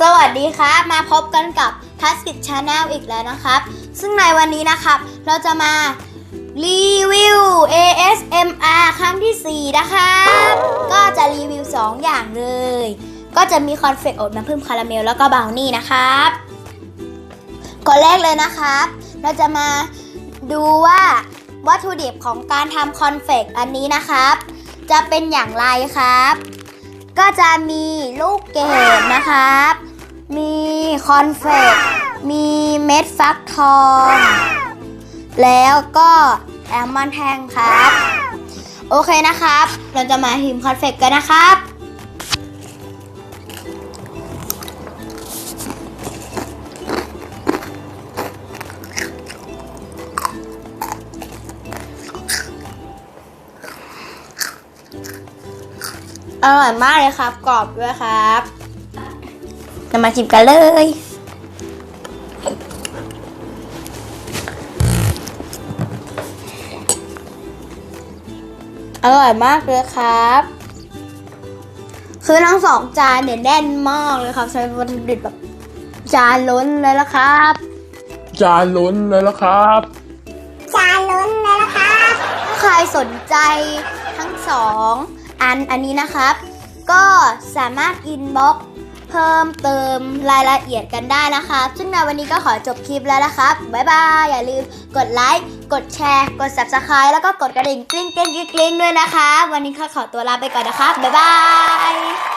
สวัสดีครับมาพบกันกับทัสกิจชาแนลอีกแล้วนะครับ ซึ่งในวันนี้นะครับ เราจะมารีวิว ASMR ครั้งที่ 4 นะครับ ก็จะรีวิว 2 อย่างเลย ก็จะมีคอนเฟกต์อบน้ำผึ้งคาราเมลแล้วก็บราวนี่นะครับก่อนแรกเลยนะครับ เราจะมาดูว่าวัตถุดิบของการทำคอนเฟกต์อันนี้นะครับ จะเป็นอย่างไรครับ ก็จะมีลูกเกดนะครับ มีคอนเฟกต์มีเม็ดฟักทอง แล้วก็แอลมอนแท่งครับ โอเคนะครับ เราจะมาพิมพ์คอนเฟกต์กันนะครับ อร่อยมากเลยครับ กรอบด้วยครับจะมาชิมกันเลย อร่อยมากเลยครับ คือทั้งสองจานเนี่ยแน่นมากเลยครับใช้วัตถุดิบแบบจานล้นเลยละครับ จานล้นเลยแล้วครับ จานล้นเลยนะครับถ้าใครสนใจทั้งสอง อันอันนี้นะครับ ก็สามารถอินบ็อกเพิ่มเติมรายละเอียดกันได้นะครับซึ่งในวันนี้ก็ขอจบคลิปแล้วนะครับ บ๊ายบาย อย่าลืมกดไลค์ กดแชร์ กด subscribe แล้วก็กดกระดิ่งกริ๊งกริ๊งกริ๊งกริ๊งด้วยนะคะ วันนี้ข้าขอตัวลาไปก่อนนะครับบ๊ายบาย